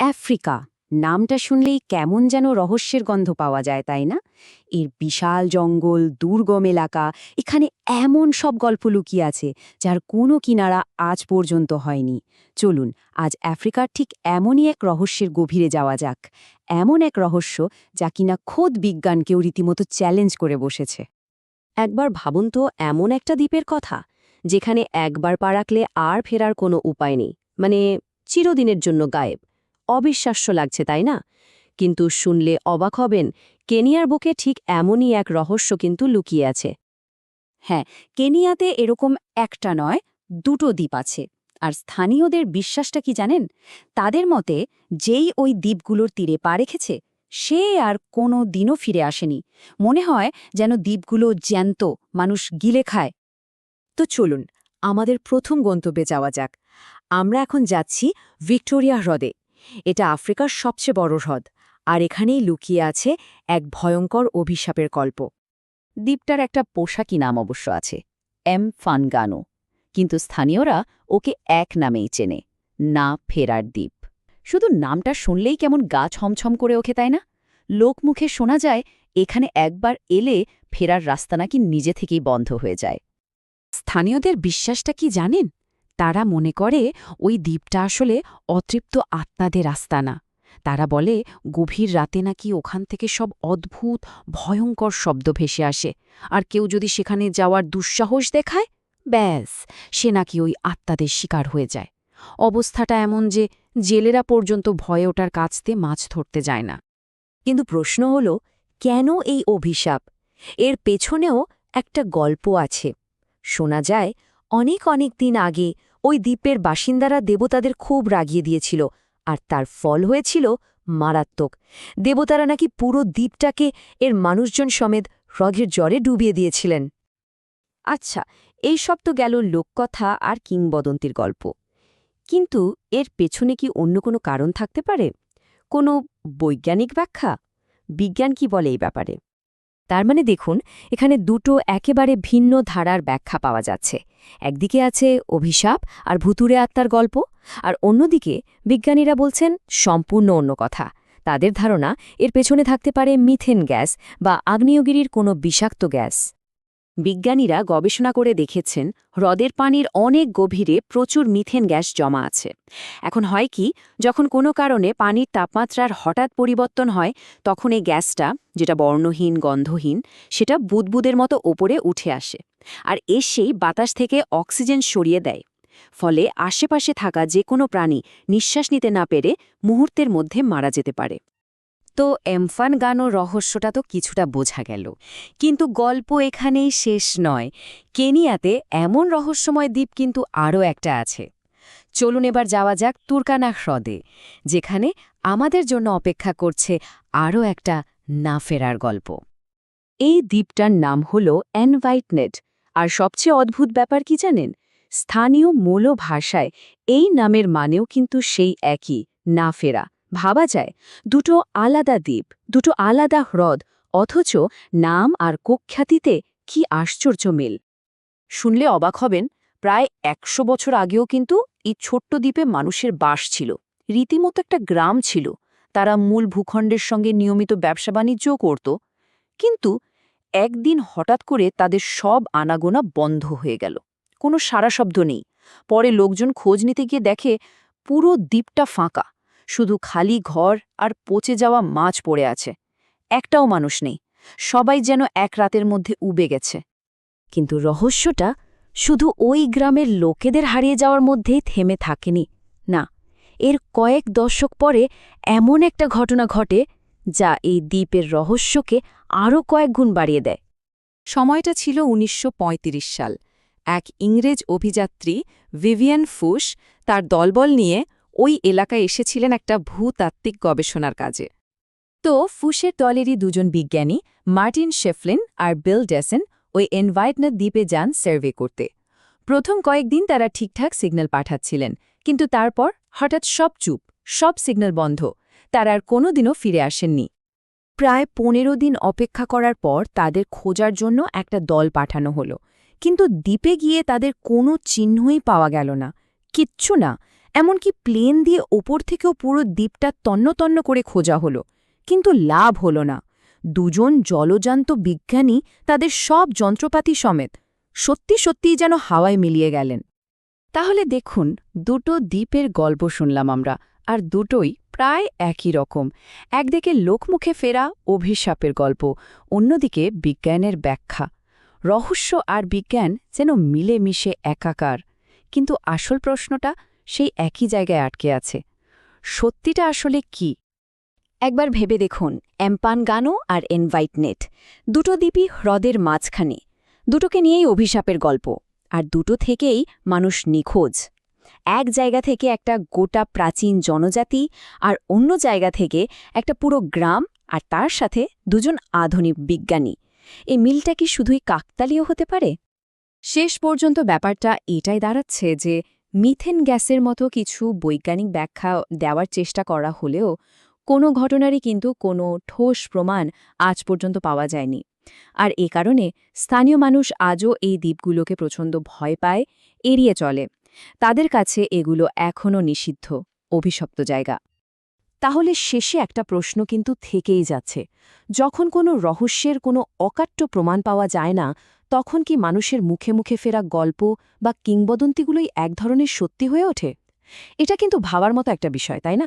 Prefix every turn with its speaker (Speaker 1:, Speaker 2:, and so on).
Speaker 1: Africa. নামটা শুনলেই কেমন যেন রহস্যের গন্ধ পাওয়া যায়, তাই না? এর বিশাল জঙ্গল, দুর্গম এলাকা, এখানে এমন সব গল্প লুকিয়ে আছে, যার কোনো কিনারা আজ পর্যন্ত হয়নি। চলুন, আজ আফ্রিকার ঠিক এমনই এক রহস্যের গভীরে যাওয়া যাক। এমন এক রহস্য যা কিনা খোদ বিজ্ঞানকেও রীতিমতো চ্যালেঞ্জ করে বসেছে।
Speaker 2: একবার ভাবুন তো, এমন একটা দ্বীপের কথা, যেখানে একবার পা রাখলে আর ফেরার কোনো উপায় নেই। মানে চিরদিনের জন্য গায়েব। অবিশ্বাস্য লাগছে, তাই না? কিন্তু শুনলে অবাক হবেন, কেনিয়ার বুকে ঠিক এমনই এক রহস্য কিন্তু লুকিয়ে আছে।
Speaker 1: হ্যাঁ কেনিয়াতে এরকম একটা নয়, দুটো দ্বীপ আছে। আর স্থানীয়দের বিশ্বাসটা কি জানেন? তাদের মতে যেই ওই দ্বীপগুলোর তীরে পা রেখেছে, সে আর কোনো দিনও ফিরে আসেনি। মনে হয় যেন দ্বীপগুলো জ্যান্ত, মানুষ গিলে খায়। তো চলুন, আমাদের প্রথম গন্তব্যে যাওয়া যাক। আমরা এখন যাচ্ছি ভিক্টোরিয়া হ্রদে। এটা আফ্রিকার সবচেয়ে বড় হ্রদ, আর এখানেই লুকিয়ে আছে এক ভয়ঙ্কর অভিশাপের গল্প। দ্বীপটার একটা পোশাকি নাম অবশ্য আছে, এম ফানগানো, কিন্তু স্থানীয়রা ওকে এক নামেই চেনে, না ফেরার দ্বীপ। শুধু নামটা শুনলেই কেমন গা ছমছম করে ওঠে, তাই না? লোকমুখে শোনা যায়, এখানে একবার এলে ফেরার রাস্তা নাকি নিজে থেকেই বন্ধ হয়ে যায়। স্থানীয়দের বিশ্বাসটা কি জানেন? তারা মনে করে ওই দ্বীপটা আসলে অতৃপ্ত আত্মাদের আস্তানা। তারা বলে, গভীর রাতে নাকি ওখান থেকে সব অদ্ভুত, ভয়ঙ্কর শব্দ ভেসে আসে। আর কেউ যদি সেখানে যাওয়ার দুঃসাহস দেখায়, ব্যাস, সে নাকি ওই আত্মাদের শিকার হয়ে যায়। অবস্থাটা এমন যে জেলেরা পর্যন্ত ভয়ে ওটার কাছতে মাছ ধরতে যায় না। কিন্তু প্রশ্ন হল, কেন এই অভিশাপ? এর পেছনেও একটা গল্প আছে। শোনা যায় অনেক অনেক দিন আগে ওই দ্বীপের বাসিন্দারা দেবতাদের খুব রাগিয়ে দিয়েছিল আর তার ফল হয়েছিল মারাত্মক। দেবতারা নাকি পুরো দ্বীপটাকে এর মানুষজন সমেত হ্রদের জ্বরে ডুবিয়ে দিয়েছিলেন। আচ্ছা এই সব তো গেল লোককথা আর কিংবদন্তির গল্প। কিন্তু এর পেছনে কি অন্য কোনো কারণ থাকতে পারে? কোনো বৈজ্ঞানিক ব্যাখ্যা? বিজ্ঞান কি বলে এই ব্যাপারে? তার মানে দেখুন, এখানে দুটো একেবারে ভিন্ন ধারার ব্যাখ্যা পাওয়া যাচ্ছে। একদিকে আছে অভিশাপ আর ভুতুরে আত্মার গল্প, আর অন্যদিকে বিজ্ঞানীরা বলছেন সম্পূর্ণ অন্য কথা। তাদের ধারণা এর পেছনে থাকতে পারে মিথেন গ্যাস বা আগ্নেয়গিরির কোনো বিষাক্ত গ্যাস। বিজ্ঞানীরা গবেষণা করে দেখেছেন, হ্রদের পানির অনেক গভীরে প্রচুর মিথেন গ্যাস জমা আছে। এখন হয় কি, যখন কোনো কারণে পানির তাপমাত্রার হঠাৎ পরিবর্তন হয়, তখন এই গ্যাসটা, যেটা বর্ণহীন, গন্ধহীন, সেটা বুদবুদের মতো ওপরে উঠে আসে আর এসেই বাতাস থেকে অক্সিজেন সরিয়ে দেয়। ফলে আশেপাশে থাকা যে কোনো প্রাণী নিঃশ্বাস নিতে না পেরে মুহূর্তের মধ্যে মারা যেতে পারে। তো এমফান গানো রহস্যটা তো কিছুটা বোঝা গেল। কিন্তু গল্প এখানেই শেষ নয়। কেনিয়াতে এমন রহস্যময় দ্বীপ কিন্তু আরও একটা আছে। চলুন এবার যাওয়া যাক তুর্কানা হ্রদে যেখানে আমাদের জন্য অপেক্ষা করছে আরও একটা না ফেরার গল্প। এই দ্বীপটার নাম হল অ্যানভাইটনেট আর সবচেয়ে অদ্ভুত ব্যাপার কি জানেন? স্থানীয় মূল ভাষায় এই নামের মানেও কিন্তু সেই একই, না ফেরা। ভাবা যায়, দুটো আলাদা দ্বীপ, দুটো আলাদা হ্রদ, অথচ নাম আর কুখ্যাতিতে কি আশ্চর্য মিল। শুনলে অবাক হবেন, প্রায় একশো বছর আগেও কিন্তু এই ছোট্ট দ্বীপে মানুষের বাস ছিল। রীতিমতো একটা গ্রাম ছিল, তারা মূল ভূখণ্ডের সঙ্গে নিয়মিত ব্যবসা বাণিজ্যও করত, কিন্তু একদিন হঠাৎ করে তাদের সব আনাগোনা বন্ধ হয়ে গেল। কোনো সারা শব্দ নেই, পরে লোকজন খোঁজ নিতে গিয়ে দেখে পুরো দ্বীপটা ফাঁকা। শুধু খালি ঘর আর পচে যাওয়া মাছ পড়ে আছে। একটাও মানুষ নেই। সবাই যেন এক রাতের মধ্যে উবে গেছে। কিন্তু রহস্যটা শুধু ওই গ্রামের লোকেদের হারিয়ে যাওয়ার মধ্যেই থেমে থাকেনি। না, এর কয়েক দশক পরে এমন একটা ঘটনা ঘটে যা এই দ্বীপের রহস্যকে আরও কয়েক গুণ বাড়িয়ে দেয়। সময়টা ছিল উনিশশো পঁয়ত্রিশ সাল। এক ইংরেজ অভিযাত্রী ভিভিয়ান ফুস তার দলবল নিয়ে ওই এলাকায় এসেছিলেন একটা ভূতাত্ত্বিক গবেষণার কাজে। তো ফুসের দলেরই দুজন বিজ্ঞানী, মার্টিন শেফলিন আর বিল ডেসেন, ওই এনভাইটনার দ্বীপে যান সার্ভে করতে। প্রথম কয়েকদিন তারা ঠিকঠাক সিগন্যাল পাঠাচ্ছিলেন, কিন্তু তারপর হঠাৎ সব চুপ, সব সিগন্যাল বন্ধ, তারা আর কোনোদিনও ফিরে আসেননি। প্রায় পনেরো দিন অপেক্ষা করার পর তাদের খোঁজার জন্য একটা দল পাঠানো হলো, কিন্তু দ্বীপে গিয়ে তাদের কোনো চিহ্নই পাওয়া গেল না, কিচ্ছু না। এমনকি প্লেন দিয়ে ওপর থেকেও পুরো দ্বীপটা তন্নতন্ন করে খোঁজা হলো, কিন্তু লাভ হলো না। দুজন জলজান্ত বিজ্ঞানী তাদের সব যন্ত্রপাতি সমেত সত্যি সত্যিই যেন হাওয়ায় মিলিয়ে গেলেন। তাহলে দেখুন, দুটো দ্বীপের গল্প শুনলাম আমরা, আর দুটোই প্রায় একই রকম। একদিকে লোকমুখে ফেরা অভিশাপের গল্প, অন্যদিকে বিজ্ঞানের ব্যাখ্যা। রহস্য আর বিজ্ঞান যেন মিলেমিশে একাকার। কিন্তু আসল প্রশ্নটা সেই একই জায়গায় আটকে আছে। সত্যিটা আসলে কি? একবার ভেবে দেখুন, এম্পানগানো আর এনভাইটনেট, দুটো দ্বীপই হ্রদের মাঝখানে। দুটোকে নিয়েই অভিশাপের গল্প, আর দুটো থেকেই মানুষ নিখোঁজ। এক জায়গা থেকে একটা গোটা প্রাচীন জনজাতি, আর অন্য জায়গা থেকে একটা পুরো গ্রাম, আর তার সাথে দুজন আধুনিক বিজ্ঞানী। এই মিলটা কি শুধুই কাকতালীয় হতে পারে? শেষ পর্যন্ত ব্যাপারটা এটাই দাঁড়াচ্ছে যে মিথেন গ্যাসের মতো কিছু বৈজ্ঞানিক ব্যাখ্যা দেওয়ার চেষ্টা করা হলেও কোনো ঘটনারই কিন্তু কোনো ঠোস প্রমাণ আজ পর্যন্ত পাওয়া যায়নি। আর এ কারণে স্থানীয় মানুষ আজও এই দ্বীপগুলোকে প্রচণ্ড ভয় পায়, এড়িয়ে চলে। তাদের কাছে এগুলো এখনও নিষিদ্ধ, অভিশপ্ত জায়গা। তাহলে শেষে একটা প্রশ্ন কিন্তু থেকেই যাচ্ছে। যখন কোনো রহস্যের কোনো অকাট্য প্রমাণ পাওয়া যায় না, তখন কি মানুষের মুখে মুখে ফেরা গল্প বা কিংবদন্তিগুলোই এক ধরনের সত্যি হয়ে ওঠে? এটা কিন্তু ভাবার মতো একটা বিষয়, তাই না?